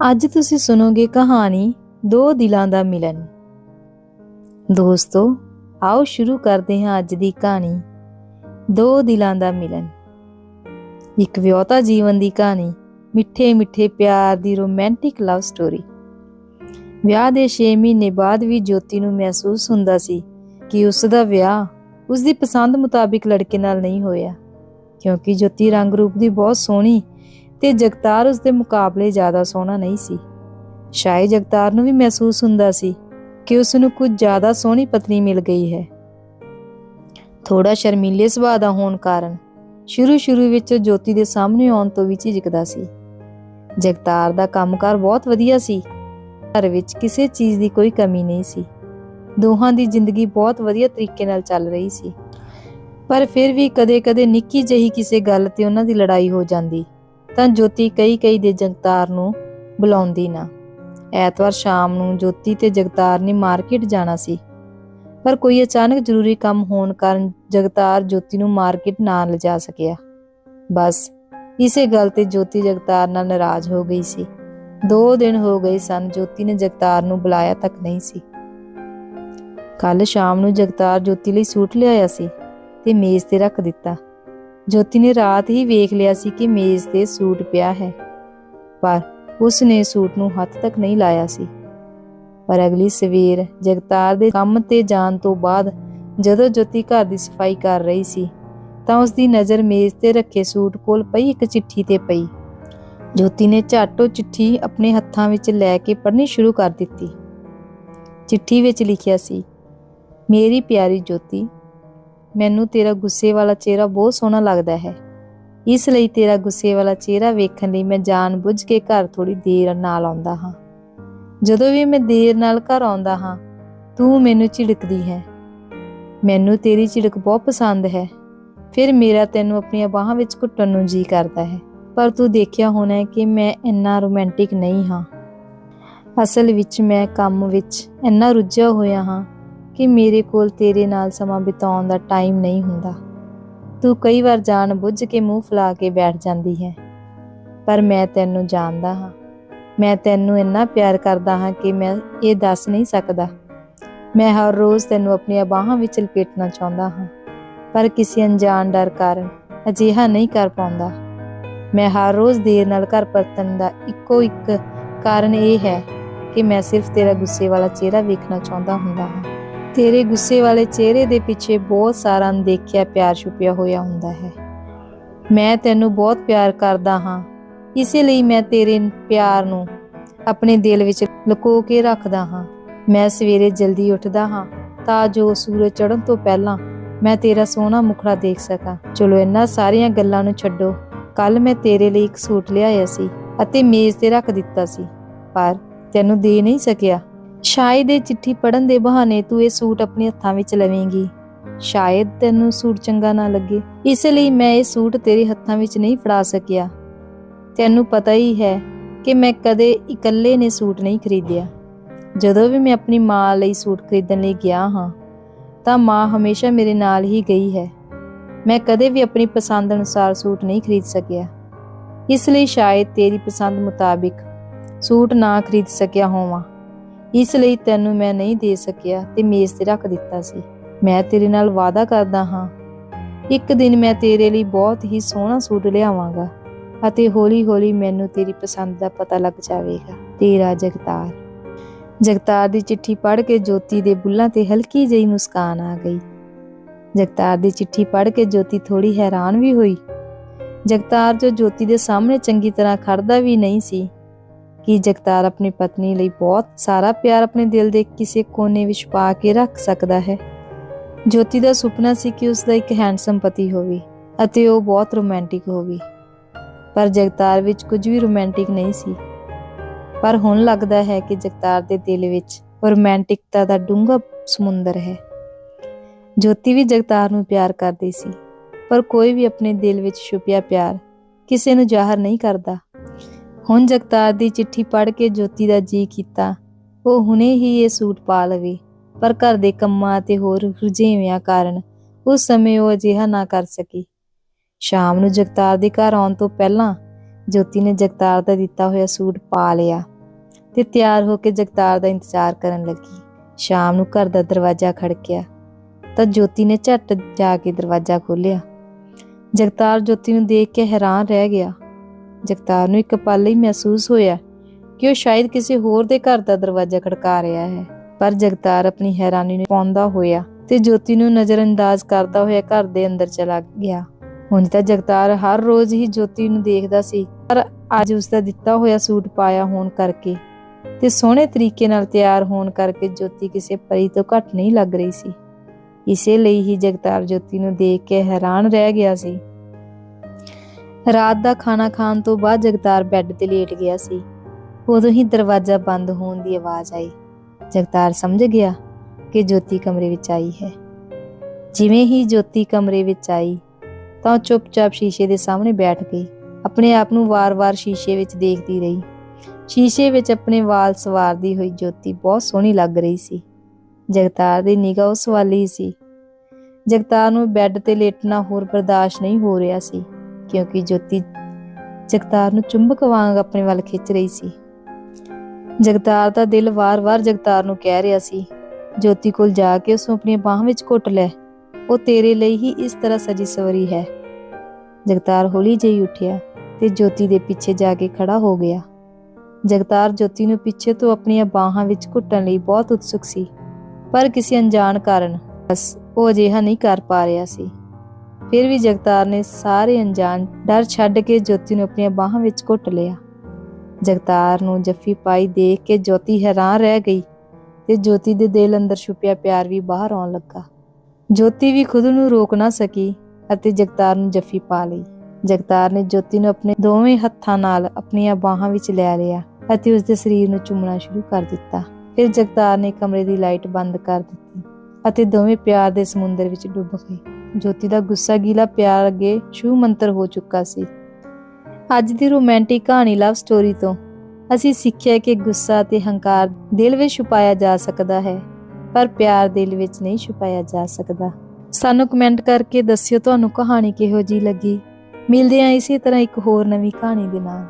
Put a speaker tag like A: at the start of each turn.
A: ਅੱਜ ਤੁਸੀਂ ਸੁਣੋਗੇ ਕਹਾਣੀ ਦੋ ਦਿਲਾਂ ਦਾ ਮਿਲਨ। ਦੋਸਤੋ, ਆਓ ਸ਼ੁਰੂ ਕਰਦੇ ਹਾਂ ਅੱਜ ਦੀ ਕਹਾਣੀ, ਦੋ ਦਿਲਾਂ ਦਾ ਮਿਲਨ। ਇੱਕ ਵਿਆਹਤਾ ਜੀਵਨ ਦੀ ਕਹਾਣੀ, ਮਿੱਠੇ ਮਿੱਠੇ ਪਿਆਰ ਦੀ ਰੋਮਾਂਟਿਕ ਲਵ ਸਟੋਰੀ। ਵਿਆਹ ਦੇ 6 ਮਹੀਨੇ ਬਾਅਦ ਵੀ ਜੋਤੀ ਨੂੰ ਮਹਿਸੂਸ ਹੁੰਦਾ ਸੀ ਕਿ ਉਸ ਦਾ ਵਿਆਹ ਉਸ ਦੀ ਪਸੰਦ ਮੁਤਾਬਿਕ ਲੜਕੇ ਨਾਲ ਨਹੀਂ ਹੋਇਆ, ਕਿਉਂਕਿ ਜੋਤੀ ਰੰਗ ਰੂਪ ਦੀ ਬਹੁਤ ਸੋਹਣੀ ਤੇ ਜਗਤਾਰ ਉਸ ਦੇ ਮੁਕਾਬਲੇ ਜ਼ਿਆਦਾ ਸੋਹਣਾ ਨਹੀਂ ਸੀ। ਸ਼ਾਇਦ ਜਗਤਾਰ ਨੂੰ ਵੀ ਮਹਿਸੂਸ ਹੁੰਦਾ ਸੀ ਕਿ ਉਸ ਨੂੰ ਕੁਝ ਜ਼ਿਆਦਾ ਸੋਹਣੀ ਪਤਨੀ ਮਿਲ ਗਈ ਹੈ। ਥੋੜਾ ਸ਼ਰਮੀਲੇ ਸੁਭਾਅ ਦਾ ਹੋਣ ਕਾਰਨ ਸ਼ੁਰੂ ਸ਼ੁਰੂ ਵਿੱਚ ਜੋਤੀ ਦੇ ਸਾਹਮਣੇ ਆਉਣ ਤੋਂ ਵੀ ਝਿਜਕਦਾ ਸੀ। ਜਗਤਾਰ ਦਾ ਕੰਮਕਾਰ ਬਹੁਤ ਵਧੀਆ ਸੀ। ਘਰ ਵਿੱਚ ਕਿਸੇ ਚੀਜ਼ ਦੀ ਕੋਈ ਕਮੀ ਨਹੀਂ ਸੀ। ਦੋਹਾਂ ਦੀ ਜ਼ਿੰਦਗੀ ਬਹੁਤ ਵਧੀਆ ਤਰੀਕੇ ਨਾਲ ਚੱਲ ਰਹੀ ਸੀ। ਪਰ ਫਿਰ ਵੀ ਕਦੇ-ਕਦੇ ਨਿੱਕੀ ਜਿਹੀ ਕਿਸੇ ਗੱਲ ਤੇ ਉਹਨਾਂ ਦੀ ਲੜਾਈ ਹੋ ਜਾਂਦੀ। ਤਾਂ ਜੋਤੀ ਕਈ ਕਈ ਦੇ ਜਗਤਾਰ ਨੂੰ ਬੁਲਾਉਂਦੀ ਨਾ। ਐਤਵਾਰ ਸ਼ਾਮ ਨੂੰ ਜੋਤੀ ਤੇ ਜਗਤਾਰ ਨੇ ਮਾਰਕੀਟ ਜਾਣਾ ਸੀ। ਪਰ ਕੋਈ ਅਚਾਨਕ ਜ਼ਰੂਰੀ ਕੰਮ ਹੋਣ ਕਾਰਨ ਜਗਤਾਰ ਜੋਤੀ ਨੂੰ ਮਾਰਕੀਟ ਨਾ ਲਿਜਾ ਸਕਿਆ। ਬਸ ਇਸੇ ਗੱਲ ਤੇ ਜੋਤੀ ਜਗਤਾਰ ਨਾਲ ਨਾਰਾਜ਼ ਹੋ ਗਈ ਸੀ। 2 ਦਿਨ ਹੋ ਗਏ ਸਨ ਜੋਤੀ ਨੇ ਜਗਤਾਰ ਨੂੰ ਬੁਲਾਇਆ ਤੱਕ ਨਹੀਂ ਸੀ। ਕੱਲ ਸ਼ਾਮ ਨੂੰ ਜਗਤਾਰ ਜੋਤੀ ਲਈ ਸੂਟ ਲਿਆਇਆ ਸੀ ਤੇ ਮੇਜ਼ ਤੇ ਰੱਖ ਦਿੱਤਾ। ਜੋਤੀ ਨੇ ਰਾਤ ਹੀ ਵੇਖ ਲਿਆ ਸੀ ਕਿ ਮੇਜ਼ ਤੇ ਸੂਟ ਪਿਆ ਹੈ। ਪਰ ਉਸ ਨੇ ਸੂਟ ਨੂੰ ਹੱਥ ਤੱਕ ਨਹੀਂ ਲਾਇਆ ਸੀ। ਪਰ ਅਗਲੀ ਸਵੇਰ ਜਗਤਾਰ ਦੇ ਕੰਮ ਤੇ ਜਾਣ ਤੋਂ ਬਾਅਦ ਜਦੋਂ ਜੋਤੀ ਘਰ ਦੀ ਸਫ਼ਾਈ ਕਰ ਰਹੀ ਸੀ, ਤਾਂ ਉਸ ਦੀ ਨਜ਼ਰ ਮੇਜ਼ ਤੇ ਰੱਖੇ ਸੂਟ ਕੋਲ ਪਈ ਇੱਕ ਚਿੱਠੀ ਤੇ ਪਈ। ਜੋਤੀ ਨੇ ਝਾਟੋ ਚਿੱਠੀ ਆਪਣੇ ਹੱਥਾਂ ਵਿੱਚ ਲੈ ਕੇ ਪੜ੍ਹਨੀ ਸ਼ੁਰੂ ਕਰ ਦਿੱਤੀ। ਚਿੱਠੀ ਵਿੱਚ ਲਿਖਿਆ ਸੀ, ਮੇਰੀ ਪਿਆਰੀ ਜੋਤੀ ਮੈਨੂੰ ਤੇਰਾ ਗੁੱਸੇ ਵਾਲਾ ਚਿਹਰਾ ਬਹੁਤ ਸੋਹਣਾ ਲੱਗਦਾ ਹੈ। ਇਸ ਲਈ ਤੇਰਾ ਗੁੱਸੇ ਵਾਲਾ ਚਿਹਰਾ ਵੇਖਣ ਲਈ ਮੈਂ ਜਾਣ ਬੁੱਝ ਕੇ ਘਰ ਥੋੜੀ ਦੇਰ ਨਾਲ ਆਉਂਦਾ ਹਾਂ। ਜਦੋਂ ਵੀ ਮੈਂ ਦੇਰ ਨਾਲ ਘਰ ਆਉਂਦਾ ਹਾਂ, ਤੂੰ ਮੈਨੂੰ ਝਿੜਕਦੀ ਹੈ। ਮੈਨੂੰ ਤੇਰੀ ਝਿੜਕ ਬਹੁਤ ਪਸੰਦ ਹੈ। ਫਿਰ ਮੇਰਾ ਤੈਨੂੰ ਆਪਣੀਆਂ ਬਾਹਾਂ ਵਿੱਚ ਘੁੱਟਣ ਨੂੰ ਜੀ ਕਰਦਾ ਹੈ। ਪਰ ਤੂੰ ਦੇਖਿਆ ਹੋਣਾ ਕਿ ਮੈਂ ਇੰਨਾ ਰੋਮਾਂਟਿਕ ਨਹੀਂ ਹਾਂ। ਅਸਲ ਵਿੱਚ ਮੈਂ ਕੰਮ ਵਿੱਚ ਇੰਨਾ ਰੁੱਝਿਆ ਹੋਇਆ ਹਾਂ ਕਿ ਮੇਰੇ ਕੋਲ ਤੇਰੇ ਨਾਲ ਸਮਾਂ ਬਿਤਾਉਣ ਦਾ ਟਾਈਮ ਨਹੀਂ ਹੁੰਦਾ। ਤੂੰ ਕਈ ਵਾਰ ਜਾਣ ਬੁੱਝ ਕੇ ਮੂੰਹ ਫੁਲਾ ਕੇ ਬੈਠ ਜਾਂਦੀ ਹੈ। ਪਰ ਮੈਂ ਤੈਨੂੰ ਜਾਣਦਾ ਹਾਂ। ਮੈਂ ਤੈਨੂੰ ਇੰਨਾ ਪਿਆਰ ਕਰਦਾ ਹਾਂ ਕਿ ਮੈਂ ਇਹ ਦੱਸ ਨਹੀਂ ਸਕਦਾ। ਮੈਂ ਹਰ ਰੋਜ਼ ਤੈਨੂੰ ਆਪਣੀਆਂ ਬਾਹਾਂ ਵਿੱਚ ਲਪੇਟਣਾ ਚਾਹੁੰਦਾ ਹਾਂ। ਪਰ ਕਿਸੇ ਅਣਜਾਣ ਡਰ ਕਾਰਨ ਅਜਿਹਾ ਨਹੀਂ ਕਰ ਪਾਉਂਦਾ। ਮੈਂ ਹਰ ਰੋਜ਼ ਦੇਰ ਨਾਲ ਘਰ ਪਰਤਣ ਦਾ ਇੱਕੋ ਇੱਕ ਕਾਰਨ ਇਹ ਹੈ ਕਿ ਮੈਂ ਸਿਰਫ ਤੇਰਾ ਗੁੱਸੇ ਵਾਲਾ ਚਿਹਰਾ ਵੇਖਣਾ ਚਾਹੁੰਦਾ ਹੁੰਦਾ ਹਾਂ। ਤੇਰੇ ਗੁੱਸੇ ਵਾਲੇ ਚਿਹਰੇ ਦੇ ਪਿੱਛੇ ਬਹੁਤ ਸਾਰਾ ਅਣਦੇਖਿਆ ਪਿਆਰ ਛੁਪਿਆ ਹੋਇਆ ਹੁੰਦਾ ਹੈ। ਮੈਂ ਤੈਨੂੰ ਬਹੁਤ ਪਿਆਰ ਕਰਦਾ ਹਾਂ। ਇਸੇ ਲਈ ਮੈਂ ਤੇਰੇ ਪਿਆਰ ਨੂੰ ਆਪਣੇ ਦਿਲ ਵਿੱਚ ਲੁਕੋ ਕੇ ਰੱਖਦਾ ਹਾਂ। ਮੈਂ ਸਵੇਰੇ ਜਲਦੀ ਉੱਠਦਾ ਹਾਂ ਤਾਂ ਜੋ ਸੂਰਜ ਚੜ੍ਹਨ ਤੋਂ ਪਹਿਲਾਂ ਮੈਂ ਤੇਰਾ ਸੋਹਣਾ ਮੁਖੜਾ ਦੇਖ ਸਕਾਂ। ਚਲੋ, ਇਹਨਾਂ ਸਾਰੀਆਂ ਗੱਲਾਂ ਨੂੰ ਛੱਡੋ। ਕੱਲ ਮੈਂ ਤੇਰੇ ਲਈ ਇੱਕ ਸੂਟ ਲਿਆਇਆ ਸੀ ਅਤੇ ਮੇਜ਼ ਤੇ ਰੱਖ ਦਿੱਤਾ ਸੀ, ਪਰ ਤੈਨੂੰ ਦੇ ਨਹੀਂ ਸਕਿਆ। ਸ਼ਾਇਦ ਇਹ ਚਿੱਠੀ ਪੜਨ ਦੇ ਬਹਾਨੇ ਤੂੰ ਇਹ ਸੂਟ ਆਪਣੇ ਹੱਥਾਂ ਵਿੱਚ ਲਵੇਂਗੀ। ਸ਼ਾਇਦ ਤੈਨੂੰ ਸੂਟ ਚੰਗਾ ਨਾ ਲੱਗੇ। ਇਸ ਲਈ ਮੈਂ ਇਹ ਸੂਟ ਤੇਰੇ ਹੱਥਾਂ ਵਿੱਚ ਨਹੀਂ ਫੜਾ ਸਕਿਆ। ਤੈਨੂੰ ਪਤਾ ਹੀ ਹੈ ਕਿ ਮੈਂ ਕਦੇ ਇਕੱਲੇ ਨੇ ਸੂਟ ਨਹੀਂ ਖਰੀਦਿਆ। ਜਦੋਂ ਵੀ ਮੈਂ ਆਪਣੀ ਮਾਂ ਲਈ ਸੂਟ ਖਰੀਦਣ ਲਈ ਗਿਆ ਹਾਂ, ਤਾਂ ਮਾਂ ਹਮੇਸ਼ਾ ਮੇਰੇ ਨਾਲ ਹੀ ਗਈ ਹੈ। ਮੈਂ ਕਦੇ ਵੀ ਆਪਣੀ ਪਸੰਦ ਅਨੁਸਾਰ ਸੂਟ ਨਹੀਂ ਖਰੀਦ ਸਕਿਆ। ਇਸ ਲਈ ਸ਼ਾਇਦ ਤੇਰੀ ਪਸੰਦ ਮੁਤਾਬਿਕ ਸੂਟ ਨਾ ਖਰੀਦ ਸਕਿਆ ਹੋਵਾਂ। ਇਸ ਲਈ ਤੈਨੂੰ ਮੈਂ ਨਹੀਂ ਦੇ ਸਕਿਆ ਤੇ ਮੇਜ਼ ਤੇ ਰੱਖ ਦਿੱਤਾ ਸੀ। ਮੈਂ ਤੇਰੇ ਨਾਲ ਵਾਅਦਾ ਕਰਦਾ ਹਾਂ। ਇੱਕ ਦਿਨ ਮੈਂ ਤੇਰੇ ਲਈ ਬਹੁਤ ਹੀ ਸੋਹਣਾ ਸੂਟ ਲਿਆਵਾਂਗਾ ਅਤੇ ਹੌਲੀ-ਹੌਲੀ ਮੈਨੂੰ ਤੇਰੀ ਪਸੰਦ ਦਾ ਪਤਾ ਲੱਗ ਜਾਵੇਗਾ। ਤੇਰਾ ਜਗਤਾਰ। ਜਗਤਾਰ ਦੀ ਚਿੱਠੀ ਪੜ੍ਹ ਕੇ ਜੋਤੀ ਦੇ ਬੁੱਲਾਂ ਤੇ ਹਲਕੀ ਜਿਹੀ ਮੁਸਕਾਨ ਆ ਗਈ। ਜਗਤਾਰ ਦੀ ਚਿੱਠੀ ਪੜ੍ਹ ਕੇ ਜੋਤੀ ਥੋੜੀ ਹੈਰਾਨ ਵੀ ਹੋਈ। ਜਗਤਾਰ ਜੋ ਜੋਤੀ ਦੇ ਸਾਹਮਣੇ ਚੰਗੀ ਤਰ੍ਹਾਂ ਖੜਦਾ ਵੀ ਨਹੀਂ ਸੀ ਕਿ ਜਗਤਾਰ ਆਪਣੀ ਪਤਨੀ ਲਈ ਬਹੁਤ ਸਾਰਾ ਪਿਆਰ ਆਪਣੇ ਦਿਲ ਦੇ ਕਿਸੇ ਕੋਨੇ ਵਿੱਚ ਪਾ ਕੇ ਰੱਖ ਸਕਦਾ ਹੈ। ਜੋਤੀ ਦਾ ਸੁਪਨਾ ਸੀ ਕਿ ਉਸ ਦਾ ਇੱਕ ਹੈਂਡਸਮ ਪਤੀ ਹੋਵੇ ਅਤੇ ਉਹ ਬਹੁਤ ਰੋਮਾਂਟਿਕ ਹੋਵੇ। ਪਰ ਜਗਤਾਰ ਵਿੱਚ ਕੁਝ ਵੀ ਰੋਮਾਂਟਿਕ ਨਹੀਂ ਸੀ। ਪਰ ਹੁਣ ਲੱਗਦਾ ਹੈ ਕਿ ਜਗਤਾਰ ਦੇ ਦਿਲ ਵਿੱਚ ਰੋਮਾਂਟਿਕਤਾ ਦਾ ਡੂੰਘਾ ਸਮੁੰਦਰ ਹੈ। ਜੋਤੀ ਵੀ ਜਗਤਾਰ ਨੂੰ ਪਿਆਰ ਕਰਦੀ ਸੀ, ਪਰ ਕੋਈ ਵੀ ਆਪਣੇ ਦਿਲ ਵਿੱਚ ਛੁਪਿਆ ਪਿਆਰ ਕਿਸੇ ਨੂੰ ਜ਼ਾਹਰ ਨਹੀਂ ਕਰਦਾ। ਹੁਣ ਜਗਤਾਰ ਦੀ ਚਿੱਠੀ ਪੜ੍ਹ ਕੇ ਜੋਤੀ ਦਾ ਜੀ ਕੀਤਾ। ਉਹ ਹੁਣੇ ਹੀ ਇਹ ਸੂਟ ਪਾ ਲਵੇ, ਪਰ ਘਰ ਦੇ ਕੰਮਾਂ ਤੇ ਹੋਰ ਰੁਝੇਵਿਆਂ ਕਾਰਨ ਉਸ ਸਮੇਂ ਉਹ ਅਜਿਹਾ ਨਾ ਕਰ ਸਕੀ। ਸ਼ਾਮ ਨੂੰ ਜਗਤਾਰ ਦੇ ਘਰ ਆਉਣ ਤੋਂ ਪਹਿਲਾਂ ਜੋਤੀ ਨੇ ਜਗਤਾਰ ਦਾ ਦਿੱਤਾ ਹੋਇਆ ਸੂਟ ਪਾ ਲਿਆ ਤੇ ਤਿਆਰ ਹੋ ਕੇ ਜਗਤਾਰ ਦਾ ਇੰਤਜ਼ਾਰ ਕਰਨ ਲੱਗੀ। ਸ਼ਾਮ ਨੂੰ ਘਰ ਦਾ ਦਰਵਾਜ਼ਾ ਖੜਕਿਆ ਤਾਂ ਜੋਤੀ ਨੇ ਝੱਟ ਜਾ ਕੇ ਦਰਵਾਜ਼ਾ ਖੋਲ੍ਹਿਆ। ਜਗਤਾਰ ਜੋਤੀ ਨੂੰ ਦੇਖ ਕੇ ਹੈਰਾਨ ਰਹਿ ਗਿਆ। ਜਗਤਾਰ ਨੂੰ ਇੱਕ ਪਲ ਲਈ ਮਹਿਸੂਸ ਹੋਇਆ ਕਿ ਉਹ ਸ਼ਾਇਦ ਕਿਸੇ ਹੋਰ ਦੇ ਘਰ ਦਾ ਦਰਵਾਜ਼ਾ ਖੜਕਾ ਰਿਹਾ ਹੈ। ਪਰ ਜਗਤਾਰ ਆਪਣੀ ਹੈਰਾਨੀ ਨੂੰ ਪਾਉਂਦਾ ਹੋਇਆ ਤੇ ਜੋਤੀ ਨੂੰ ਨਜ਼ਰਅੰਦਾਜ਼ ਕਰਦਾ ਹੋਇਆ ਘਰ ਦੇ ਅੰਦਰ ਚਲਾ ਗਿਆ। ਹੁਣ ਤਾਂ ਜਗਤਾਰ ਹਰ ਰੋਜ਼ ਹੀ ਜੋਤੀ ਨੂੰ ਦੇਖਦਾ ਸੀ, ਪਰ ਅੱਜ ਉਸ ਦਾ ਦਿੱਤਾ ਹੋਇਆ ਸੂਟ ਪਾਇਆ ਹੋਣ ਕਰਕੇ ਤੇ ਸੋਹਣੇ ਤਰੀਕੇ ਨਾਲ ਤਿਆਰ ਹੋਣ ਕਰਕੇ ਜੋਤੀ ਕਿਸੇ ਪਰੀ ਤੋਂ ਘੱਟ ਨਹੀਂ ਲੱਗ ਰਹੀ ਸੀ। ਇਸੇ ਲਈ ਹੀ ਜਗਤਾਰ ਜੋਤੀ ਨੂੰ ਦੇਖ ਕੇ ਹੈਰਾਨ ਰਹਿ ਗਿਆ ਸੀ ਰਾਤ ਦਾ ਖਾਣਾ ਖਾਣ ਤੋਂ ਬਾਅਦ ਜਗਤਾਰ ਬੈੱਡ ਤੇ ਲੇਟ ਗਿਆ ਸੀ। ਉਦੋਂ ਹੀ ਦਰਵਾਜ਼ਾ ਬੰਦ ਹੋਣ ਦੀ ਆਵਾਜ਼ ਆਈ। ਜਗਤਾਰ ਸਮਝ ਗਿਆ ਕਿ ਜੋਤੀ ਕਮਰੇ ਵਿੱਚ ਆਈ ਹੈ। ਜਿਵੇਂ ਹੀ ਜੋਤੀ ਕਮਰੇ ਵਿੱਚ ਆਈ, ਤਾਂ ਉਹ ਚੁੱਪਚਾਪ ਸ਼ੀਸ਼ੇ ਦੇ ਸਾਹਮਣੇ ਬੈਠ ਗਈ। ਆਪਣੇ ਆਪ ਨੂੰ ਵਾਰ-ਵਾਰ ਸ਼ੀਸ਼ੇ ਵਿੱਚ ਦੇਖਦੀ ਰਹੀ। ਸ਼ੀਸ਼ੇ ਵਿੱਚ ਆਪਣੇ ਵਾਲ ਸਵਾਰਦੀ ਹੋਈ ਜੋਤੀ ਬਹੁਤ ਸੋਹਣੀ ਲੱਗ ਰਹੀ ਸੀ। ਜਗਤਾਰ ਦੀ ਨਿਗਾਹ ਉਸ ਵੱਲ ਹੀ ਸੀ। ਜਗਤਾਰ ਨੂੰ ਬੈੱਡ ਤੇ ਲੇਟਣਾ ਹੋਰ ਬਰਦਾਸ਼ਤ ਨਹੀਂ ਹੋ ਰਿਹਾ ਸੀ। ਕਿਉਂਕਿ ਜੋਤੀ ਜਗਤਾਰ ਨੂੰ ਚੁੰਬਕ ਵਾਂਗ ਆਪਣੇ ਵੱਲ ਖਿੱਚ ਰਹੀ ਸੀ। ਜਗਤਾਰ ਦਾ ਦਿਲ ਵਾਰ-ਵਾਰ ਜਗਤਾਰ ਨੂੰ ਕਹਿ ਰਿਹਾ ਸੀ, ਜੋਤੀ ਕੋਲ ਜਾ ਕੇ ਉਸ ਨੂੰ ਆਪਣੀਆਂ ਬਾਹਾਂ ਵਿੱਚ ਘੁੱਟ ਲੈ, ਉਹ ਤੇਰੇ ਲਈ ਹੀ ਇਸ ਤਰ੍ਹਾਂ ਸਜੀ ਸਵਰੀ ਹੈ। ਜਗਤਾਰ ਹੌਲੀ ਜਿਹੀ ਉੱਠਿਆ ਤੇ ਜੋਤੀ ਦੇ ਪਿੱਛੇ ਜਾ ਕੇ ਖੜਾ ਹੋ ਗਿਆ। ਜਗਤਾਰ ਜੋਤੀ ਨੂੰ ਪਿੱਛੇ ਤੋਂ ਆਪਣੀਆਂ ਬਾਹਾਂ ਵਿੱਚ ਘੁੱਟਣ ਲਈ ਬਹੁਤ ਉਤਸੁਕ ਸੀ, ਪਰ ਕਿਸੇ ਅਣਜਾਣ ਕਾਰਨ ਬਸ ਉਹ ਅਜਿਹਾ ਨਹੀਂ ਕਰ ਪਾ ਰਿਹਾ ਸੀ। ਫਿਰ ਵੀ ਜਗਤਾਰ ਨੇ ਸਾਰੇ ਅਣਜਾਣ ਡਰ ਛੱਡ ਕੇ ਜੋਤੀ ਨੂੰ ਆਪਣੀਆਂ ਬਾਹਾਂ ਵਿੱਚ ਘੁੱਟ ਲਿਆ। ਜਗਤਾਰ ਨੂੰ ਜੱਫੀ ਪਾਈ ਦੇਖ ਕੇ ਜੋਤੀ ਹੈਰਾਨ ਰਹਿ ਗਈ ਤੇ ਜੋਤੀ ਦੇ ਦਿਲ ਅੰਦਰ ਛੁਪਿਆ ਪਿਆਰ ਵੀ ਬਾਹਰ ਆਉਣ ਲੱਗਾ। ਜੋਤੀ ਵੀ ਖੁਦ ਨੂੰ ਰੋਕ ਨਾ ਸਕੀ ਅਤੇ ਜਗਤਾਰ ਨੂੰ ਜੱਫੀ ਪਾ ਲਈ। ਜਗਤਾਰ ਨੇ ਜੋਤੀ ਨੂੰ ਆਪਣੇ ਦੋਵੇਂ ਹੱਥਾਂ ਨਾਲ ਆਪਣੀਆਂ ਬਾਹਾਂ ਵਿੱਚ ਲੈ ਲਿਆ ਅਤੇ ਉਸ ਦੇ ਸਰੀਰ ਨੂੰ ਚੁੰਮਣਾ ਸ਼ੁਰੂ ਕਰ ਦਿੱਤਾ। ਫਿਰ ਜਗਤਾਰ ਨੇ ਕਮਰੇ ਦੀ ਲਾਈਟ ਬੰਦ ਕਰ ਦਿੱਤੀ ਅਤੇ ਦੋਵੇਂ ਪਿਆਰ ਦੇ ਸਮੁੰਦਰ ਵਿੱਚ ਡੁੱਬ ਗਏ। ਜੋਤੀ ਦਾ ਗੁੱਸਾ ਗੀਲਾ ਪਿਆਰ ਅੱਗੇ ਛੂ ਮੰਤਰ ਹੋ ਚੁੱਕਾ ਸੀ। ਅੱਜ ਦੀ ਰੋਮਾਂਟਿਕ ਕਹਾਣੀ ਲਵ ਸਟੋਰੀ ਤੋਂ ਅਸੀਂ ਸਿੱਖਿਆ ਕਿ ਗੁੱਸਾ ਤੇ ਹੰਕਾਰ ਦਿਲ ਵਿੱਚ ਛੁਪਾਇਆ ਜਾ ਸਕਦਾ ਹੈ, ਪਰ ਪਿਆਰ ਦਿਲ ਵਿੱਚ ਨਹੀਂ ਛੁਪਾਇਆ ਜਾ ਸਕਦਾ। ਸਾਨੂੰ ਕਮੈਂਟ ਕਰਕੇ ਦੱਸਿਓ ਤੁਹਾਨੂੰ ਕਹਾਣੀ ਕਿਹੋ ਜੀ ਲੱਗੀ। ਮਿਲਦੇ ਹਾਂ ਇਸੇ ਤਰ੍ਹਾਂ ਇੱਕ ਹੋਰ ਨਵੀਂ ਕਹਾਣੀ ਦੇ ਨਾਲ।